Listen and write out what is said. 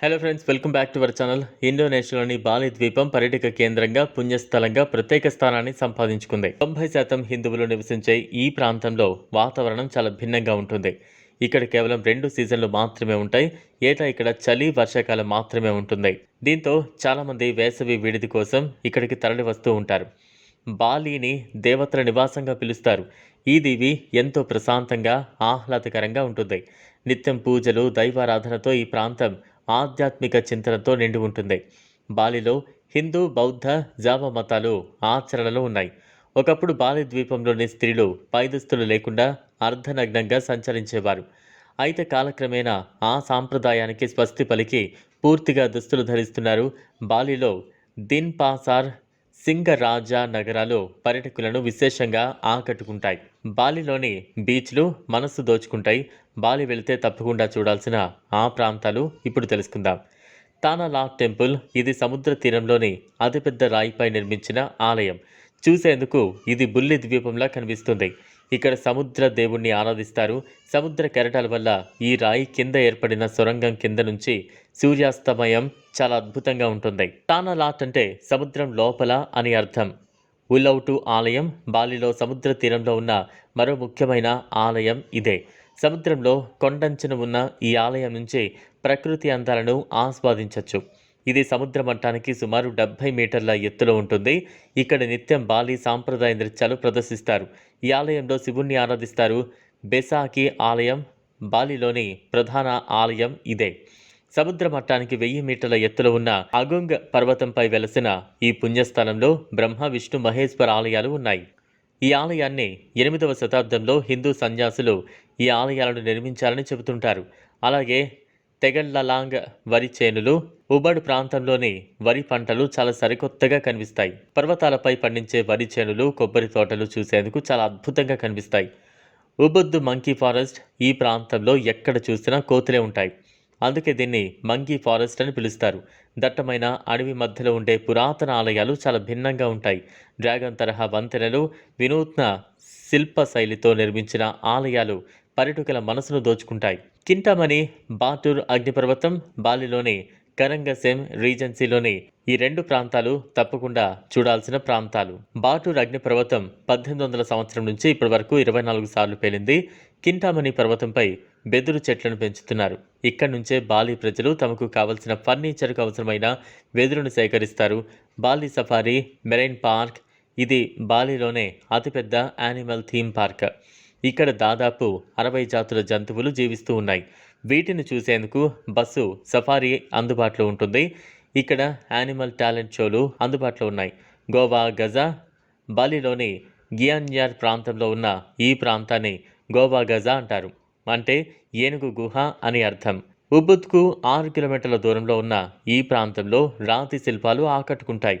Hello friends welcome back to our channel ఇండోనేషియాలోని Bali ద్వీపం పర్యాటక కేంద్రంగా పుణ్యస్థలంగా ప్రత్యేక స్థానాన్ని సంపాదించుకుంది. తొంభై శాతం హిందువులు నివసించే ఈ ప్రాంతంలో వాతావరణం చాలా భిన్నంగా ఉంటుంది. ఇక్కడ కేవలం రెండు సీజన్లు మాత్రమే ఉంటాయి. ఏటా ఇక్కడ చలి వర్షాకాలం మాత్రమే ఉంటుంది. దీంతో చాలామంది వేసవి విడిది కోసం ఇక్కడికి తరలి వస్తూ ఉంటారు. బాలీని దేవతల నివాసంగా పిలుస్తారు. ఈ దీవి ఎంతో ప్రశాంతంగా ఆహ్లాదకరంగా ఉంటుంది. నిత్యం పూజలు దైవారాధనతో ఈ ప్రాంతం ఆధ్యాత్మిక చింతనతో నిండి ఉంటుంది. బాలిలో హిందూ బౌద్ధ జావ మతాలు ఆచరణలో ఉన్నాయి. ఒకప్పుడు బాలి ద్వీపంలోని స్త్రీలు పైదుస్తులు లేకుండా అర్ధనగ్నంగా సంచరించేవారు. అయితే కాలక్రమేణా ఆ సాంప్రదాయానికి స్వస్తి పలికి పూర్తిగా దుస్తులు ధరిస్తున్నారు బాలిలో దిన్ పాసార్ సింగరాజా నగరాలు పర్యటకులను విశేషంగా ఆకట్టుకుంటాయి. బాలిలోని బీచ్లు మనస్సు దోచుకుంటాయి. బాలి వెళితే తప్పకుండా చూడాల్సిన ఆ ప్రాంతాలు ఇప్పుడు తెలుసుకుందాం. తానాలా టెంపుల్ ఇది సముద్ర తీరంలోని అతిపెద్ద రాయిపై నిర్మించిన ఆలయం. చూసేందుకు ఇది బుల్లి ద్వీపంలా కనిపిస్తుంది. ఇక్కడ సముద్ర దేవుణ్ణి ఆరాధిస్తారు. సముద్ర కెరటాల వల్ల ఈ రాయి కింద ఏర్పడిన సొరంగం కింద నుంచి సూర్యాస్తమయం చాలా అద్భుతంగా ఉంటుంది. తానాలాట్ అంటే సముద్రం లోపల అని అర్థం. ఉలౌటు ఆలయం బాలిలో సముద్ర తీరంలో ఉన్న మరో ముఖ్యమైన ఆలయం ఇదే. సముద్రంలో కొండంచున ఉన్న ఈ ఆలయం నుంచి ప్రకృతి అందాలను ఆస్వాదించవచ్చు ఇది సముద్ర మట్టానికి సుమారు డెబ్భై మీటర్ల ఎత్తులో ఉంటుంది. ఇక్కడ నిత్యం బాలి సాంప్రదాయ నృత్యాలు ప్రదర్శిస్తారు. ఈ ఆలయంలో శివుణ్ణి ఆరాధిస్తారు. బెసాకి ఆలయం బాలిలోని ప్రధాన ఆలయం ఇదే. సముద్ర మట్టానికి వెయ్యి మీటర్ల ఎత్తులో ఉన్న అగుంగ్ పర్వతంపై వెలసిన ఈ పుణ్యస్థలంలో బ్రహ్మ విష్ణు మహేశ్వర ఆలయాలు ఉన్నాయి. ఈ ఆలయాన్ని ఎనిమిదవ శతాబ్దంలో హిందూ సన్యాసులు ఈ ఆలయాలను నిర్మించాలని చెబుతుంటారు. అలాగే తెగళ్ళలాంగ్ వరి చేనులు ఉబడ్ ప్రాంతంలోని వరి పంటలు చాలా సరికొత్తగా కనిపిస్తాయి. పర్వతాలపై పండించే వరి చేనులు కొబ్బరి తోటలు చూసేందుకు చాలా అద్భుతంగా కనిపిస్తాయి. ఉబద్దు మంకీ ఫారెస్ట్ ఈ ప్రాంతంలో ఎక్కడ చూసినా కోతులే ఉంటాయి. అందుకే దీన్ని మంకీ ఫారెస్ట్ అని పిలుస్తారు. దట్టమైన అడవి మధ్యలో ఉండే పురాతన ఆలయాలు చాలా భిన్నంగా ఉంటాయి. డ్రాగన్ తరహా వంతెనలు వినూత్న శిల్ప శైలితో నిర్మించిన ఆలయాలు పర్యటకుల మనసును దోచుకుంటాయి. కింటామణి బాటూర్ అగ్నిపర్వతం బాలిలోని కరంగసెం రీజెన్సీలోని ఈ రెండు ప్రాంతాలు తప్పకుండా చూడాల్సిన ప్రాంతాలు. బాటూర్ అగ్నిపర్వతం పద్దెనిమిది వందల సంవత్సరం నుంచి ఇప్పటి వరకు ఇరవై నాలుగు సార్లు పేలింది. కింటామణి పర్వతంపై బెదురు చెట్లను పెంచుతున్నారు. ఇక్కడి నుంచే బాలి ప్రజలు తమకు కావలసిన ఫర్నిచర్కు అవసరమైన వెదురును సేకరిస్తారు. బాలి సఫారీ మెరైన్ పార్క్ ఇది బాలిలోనే అతిపెద్ద యానిమల్ థీమ్ పార్క్. ఇక్కడ దాదాపు అరవై జాతుల జంతువులు జీవిస్తూ ఉన్నాయి. వీటిని చూసేందుకు బస్సు సఫారీ అందుబాటులో ఉంటుంది. ఇక్కడ యానిమల్ టాలెంట్ షోలు అందుబాటులో ఉన్నాయి. గోవా గజా బాలిలోని గియాన్యార్ ప్రాంతంలో ఉన్న ఈ ప్రాంతాన్ని గోవా గజా అంటారు. అంటే ఏనుగు గుహ అని అర్థం. ఉబుద్కు ఆరు కిలోమీటర్ల దూరంలో ఉన్న ఈ ప్రాంతంలో రాతి శిల్పాలు ఆకట్టుకుంటాయి.